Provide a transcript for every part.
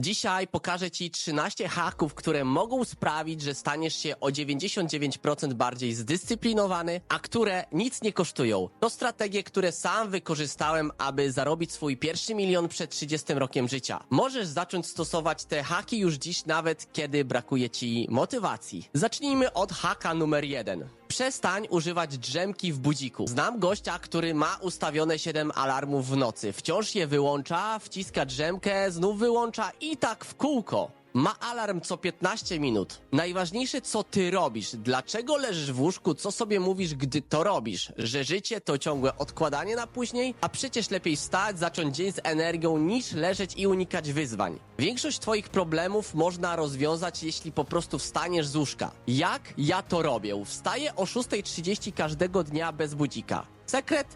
Dzisiaj pokażę Ci 13 haków, które mogą sprawić, że staniesz się o 99% bardziej zdyscyplinowany, a które nic nie kosztują. To strategie, które sam wykorzystałem, aby zarobić swój pierwszy milion przed 30 rokiem życia. Możesz zacząć stosować te haki już dziś, nawet kiedy brakuje Ci motywacji. Zacznijmy od haka numer 1. Przestań używać drzemki w budziku. Znam gościa, który ma ustawione 7 alarmów w nocy. Wciąż je wyłącza, wciska drzemkę, znów wyłącza i tak w kółko. Ma alarm co 15 minut. Najważniejsze, co ty robisz. Dlaczego leżysz w łóżku? Co sobie mówisz, gdy to robisz? Że życie to ciągłe odkładanie na później? A przecież lepiej wstać, zacząć dzień z energią, niż leżeć i unikać wyzwań. Większość twoich problemów można rozwiązać, jeśli po prostu wstaniesz z łóżka. Jak ja to robię? Wstaję o 6.30 każdego dnia bez budzika. Sekret?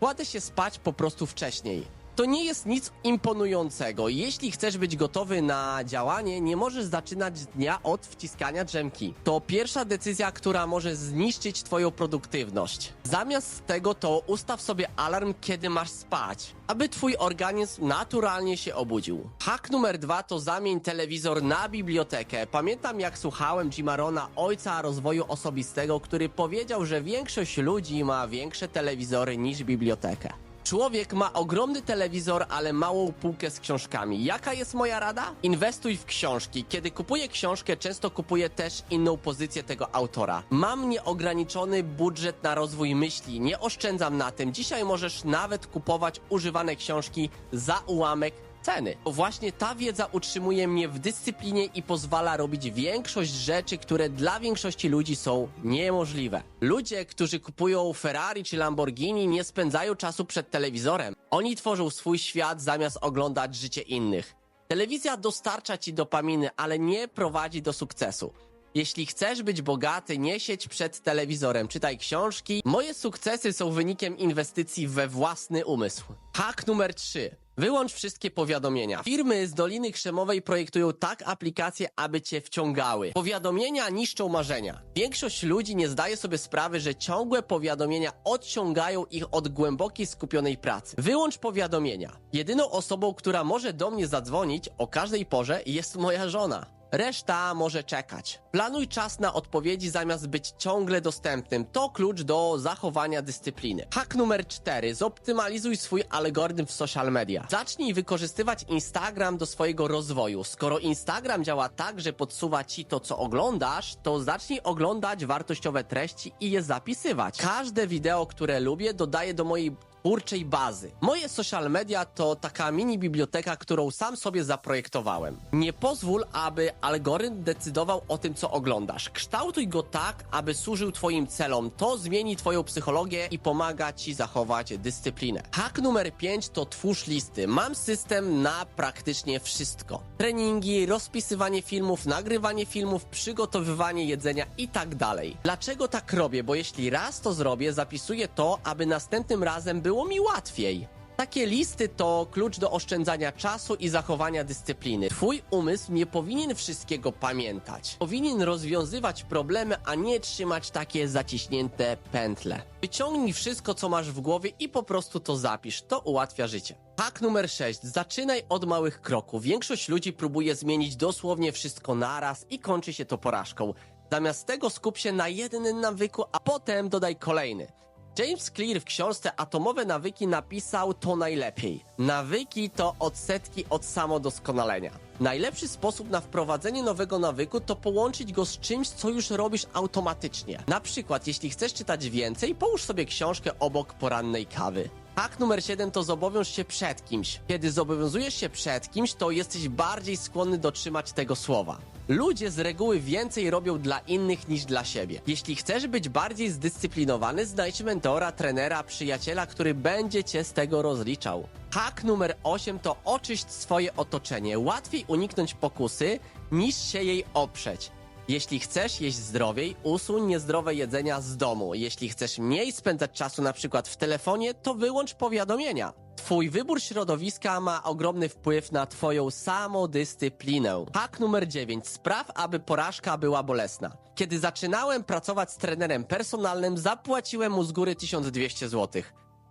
Kładę się spać po prostu wcześniej. To nie jest nic imponującego. Jeśli chcesz być gotowy na działanie, nie możesz zaczynać dnia od wciskania drzemki. To pierwsza decyzja, która może zniszczyć twoją produktywność. Zamiast tego to ustaw sobie alarm, kiedy masz spać, aby twój organizm naturalnie się obudził. Hak numer dwa to zamień telewizor na bibliotekę. Pamiętam jak słuchałem Jima Rona, ojca rozwoju osobistego, który powiedział, że większość ludzi ma większe telewizory niż bibliotekę. Człowiek ma ogromny telewizor, ale małą półkę z książkami. Jaka jest moja rada? Inwestuj w książki. Kiedy kupuję książkę, często kupuję też inną pozycję tego autora. Mam nieograniczony budżet na rozwój myśli, nie oszczędzam na tym. Dzisiaj możesz nawet kupować używane książki za ułamek ceny. Bo właśnie ta wiedza utrzymuje mnie w dyscyplinie i pozwala robić większość rzeczy, które dla większości ludzi są niemożliwe. Ludzie, którzy kupują Ferrari czy Lamborghini, nie spędzają czasu przed telewizorem. Oni tworzą swój świat zamiast oglądać życie innych. Telewizja dostarcza ci dopaminy, ale nie prowadzi do sukcesu. Jeśli chcesz być bogaty, nie siedź przed telewizorem, czytaj książki. Moje sukcesy są wynikiem inwestycji we własny umysł. Hak numer 3. Wyłącz wszystkie powiadomienia. Firmy z Doliny Krzemowej projektują tak aplikacje, aby cię wciągały. Powiadomienia niszczą marzenia. Większość ludzi nie zdaje sobie sprawy, że ciągłe powiadomienia odciągają ich od głębokiej skupionej pracy. Wyłącz powiadomienia. Jedyną osobą, która może do mnie zadzwonić o każdej porze jest moja żona. Reszta może czekać. Planuj czas na odpowiedzi zamiast być ciągle dostępnym. To klucz do zachowania dyscypliny. Hak numer 4. Zoptymalizuj swój algorytm w social media. Zacznij wykorzystywać Instagram do swojego rozwoju. Skoro Instagram działa tak, że podsuwa ci to, co oglądasz, to zacznij oglądać wartościowe treści i je zapisywać. Każde wideo, które lubię, dodaję do mojej twórczej bazy. Moje social media to taka mini biblioteka, którą sam sobie zaprojektowałem. Nie pozwól, aby algorytm decydował o tym, co oglądasz. Kształtuj go tak, aby służył Twoim celom. To zmieni Twoją psychologię i pomaga Ci zachować dyscyplinę. Hak numer 5 to twórz listy. Mam system na praktycznie wszystko. Treningi, rozpisywanie filmów, nagrywanie filmów, przygotowywanie jedzenia i tak dalej. Dlaczego tak robię? Bo jeśli raz to zrobię, zapisuję to, aby następnym razem było mi łatwiej. Takie listy to klucz do oszczędzania czasu i zachowania dyscypliny. Twój umysł nie powinien wszystkiego pamiętać. Powinien rozwiązywać problemy, a nie trzymać takie zaciśnięte pętle. Wyciągnij wszystko, co masz w głowie i po prostu to zapisz. To ułatwia życie. Hak numer 6. Zaczynaj od małych kroków. Większość ludzi próbuje zmienić dosłownie wszystko naraz i kończy się to porażką. Zamiast tego skup się na jednym nawyku, a potem dodaj kolejny. James Clear w książce Atomowe nawyki napisał to najlepiej. Nawyki to odsetki od samodoskonalenia. Najlepszy sposób na wprowadzenie nowego nawyku to połączyć go z czymś, co już robisz automatycznie. Na przykład, jeśli chcesz czytać więcej, połóż sobie książkę obok porannej kawy. Hak numer 7 to zobowiąż się przed kimś. Kiedy zobowiązujesz się przed kimś, to jesteś bardziej skłonny dotrzymać tego słowa. Ludzie z reguły więcej robią dla innych niż dla siebie. Jeśli chcesz być bardziej zdyscyplinowany, znajdź mentora, trenera, przyjaciela, który będzie cię z tego rozliczał. Hak numer 8 to oczyść swoje otoczenie. Łatwiej uniknąć pokusy niż się jej oprzeć. Jeśli chcesz jeść zdrowiej, usuń niezdrowe jedzenia z domu. Jeśli chcesz mniej spędzać czasu na przykład w telefonie, to wyłącz powiadomienia. Twój wybór środowiska ma ogromny wpływ na twoją samodyscyplinę. Hak numer 9. Spraw, aby porażka była bolesna. Kiedy zaczynałem pracować z trenerem personalnym, zapłaciłem mu z góry 1200 zł.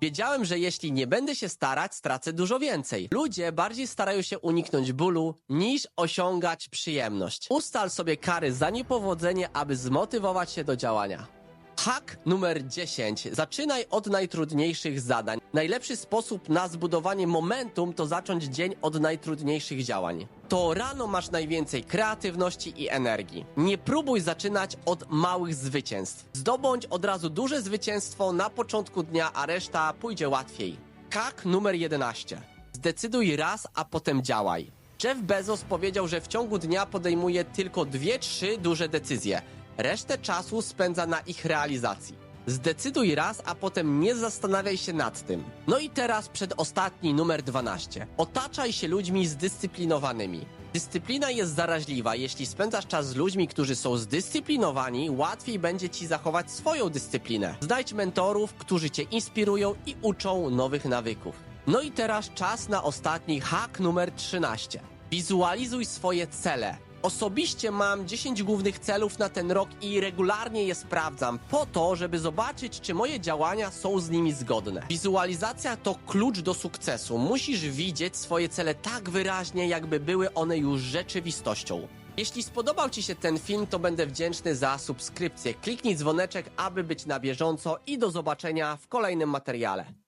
Wiedziałem, że jeśli nie będę się starać, stracę dużo więcej. Ludzie bardziej starają się uniknąć bólu, niż osiągać przyjemność. Ustal sobie kary za niepowodzenie, aby zmotywować się do działania. Hak numer 10. Zaczynaj od najtrudniejszych zadań. Najlepszy sposób na zbudowanie momentum to zacząć dzień od najtrudniejszych działań. To rano masz najwięcej kreatywności i energii. Nie próbuj zaczynać od małych zwycięstw. Zdobądź od razu duże zwycięstwo na początku dnia, a reszta pójdzie łatwiej. Hak numer 11. Zdecyduj raz, a potem działaj. Jeff Bezos powiedział, że w ciągu dnia podejmuje tylko dwie, trzy duże decyzje. Resztę czasu spędza na ich realizacji. Zdecyduj raz, a potem nie zastanawiaj się nad tym. No i teraz przedostatni numer 12. Otaczaj się ludźmi zdyscyplinowanymi. Dyscyplina jest zaraźliwa. Jeśli spędzasz czas z ludźmi, którzy są zdyscyplinowani, łatwiej będzie ci zachować swoją dyscyplinę. Znajdź mentorów, którzy cię inspirują i uczą nowych nawyków. No i teraz czas na ostatni hak numer 13. Wizualizuj swoje cele. Osobiście mam 10 głównych celów na ten rok i regularnie je sprawdzam po to, żeby zobaczyć, czy moje działania są z nimi zgodne. Wizualizacja to klucz do sukcesu. Musisz widzieć swoje cele tak wyraźnie, jakby były one już rzeczywistością. Jeśli spodobał Ci się ten film, to będę wdzięczny za subskrypcję. Kliknij dzwoneczek, aby być na bieżąco i do zobaczenia w kolejnym materiale.